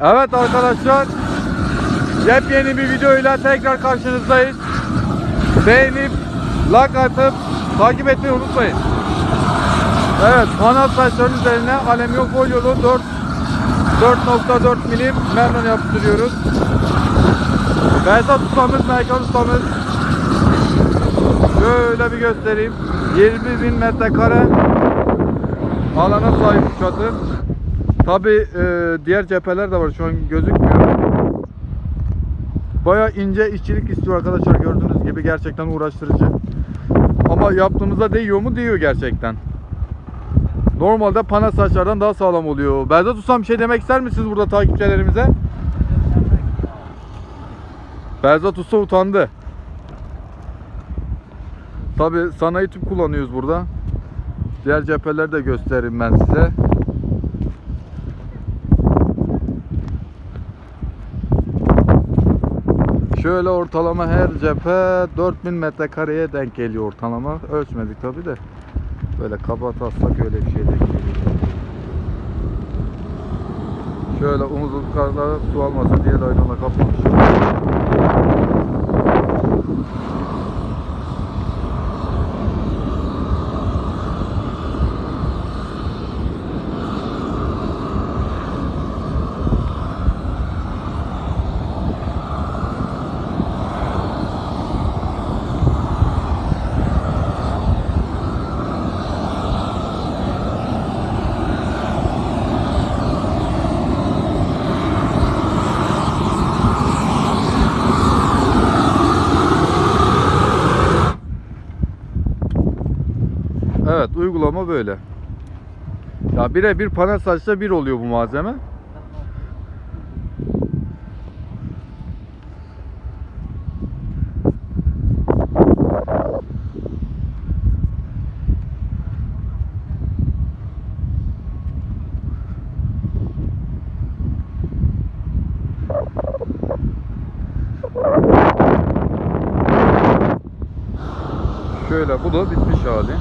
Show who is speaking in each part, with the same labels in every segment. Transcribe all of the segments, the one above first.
Speaker 1: Evet arkadaşlar. Yepyeni bir videoyla tekrar karşınızdayız. Beğenip, like atıp, takip etmeyi unutmayın. Evet, kanal saçların üzerine alüminyum folyolu 4 4.4 milim memnun yaptırıyoruz. Behzat ustamız, Merkan ustamız. Şöyle bir göstereyim. 20 bin metrekare alana sahip bu çadır. Tabi diğer cepheler de var şu an gözükmüyor. Baya ince işçilik istiyor arkadaşlar gördüğünüz gibi gerçekten uğraştırıcı. Ama yaptığımızda değiyor mu? Değiyor gerçekten. Normalde pana saçlardan daha sağlam oluyor. Behzat Ustam bir şey demek ister misiniz burada takipçilerimize? Behzat Usta utandı. Tabi sanayi tüp kullanıyoruz burada. Diğer cepheleri de göstereyim ben size. Şöyle ortalama her cephe 4000 metrekareye denk geliyor ortalama. Ölçmedik tabi de. Böyle kaba taslak öyle bir şey denk geliyor. Şöyle omuzluklarda su almasın diye laylonla kaplamışım. Evet uygulama böyle. Ya birebir panel saçta bir oluyor bu malzeme. Şöyle bu da bitmiş hali.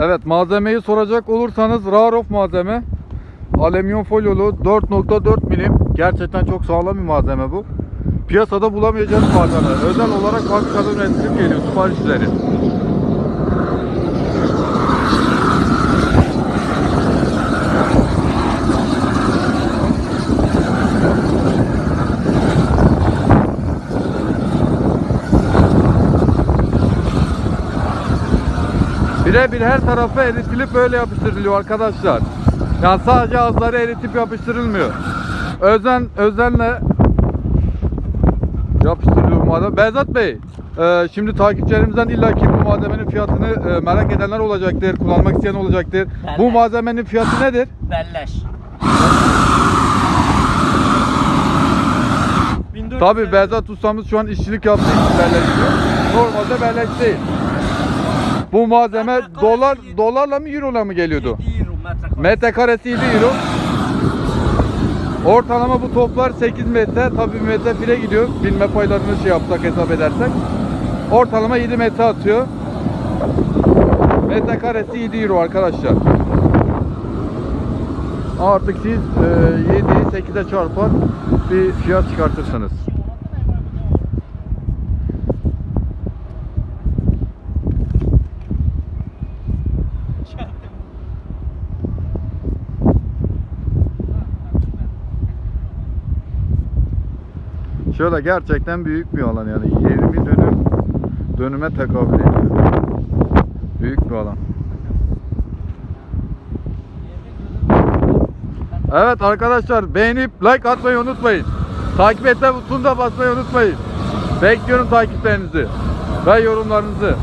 Speaker 1: Evet malzemeyi soracak olursanız Rarof malzeme. Alüminyum folyolu 4.4 milim. Gerçekten çok sağlam bir malzeme bu. Piyasada bulamayacağınız malzeme. Özel olarak fabrikada üretilip geliyor sipariş Birebir her tarafı eritilip böyle yapıştırılıyor arkadaşlar. Yani sadece ağızları eritip yapıştırılmıyor. Özen özenle yapıştırılıyor bu malzeme. Behzat Bey, e, şimdi takipçilerimizden illaki bu malzemenin fiyatını e, merak edenler olacaktır, kullanmak isteyen olacaktır. Bu
Speaker 2: Evet.
Speaker 1: malzemenin fiyatı nedir?
Speaker 2: Belleş. 1400
Speaker 1: Tabi Behzat ustamız şu an işçilik yaptığı için belleşiyor. Normalde belleş değil. Bu malzeme dolar
Speaker 2: yedi-
Speaker 1: dolarla mı eurola mı geliyordu?
Speaker 2: 7 euro metrekare.
Speaker 1: Metrekaresi 7 euro. Ortalama bu toplar 8 metre. Tabii metre file gidiyor. Bilme paylarını şey yapsak hesap edersek. Ortalama 7 metre atıyor. Metrekaresi 7 euro arkadaşlar. Artık siz e, 7'yi 8'e çarpar bir fiyat çıkartırsınız. Şöyle gerçekten büyük bir alan yani 20 dönüm dönüme tekabül ediyor. Büyük bir alan. Evet arkadaşlar beğenip like atmayı unutmayın. Takip etme butonuna basmayı unutmayın. Bekliyorum takiplerinizi. ve yorumlarınızı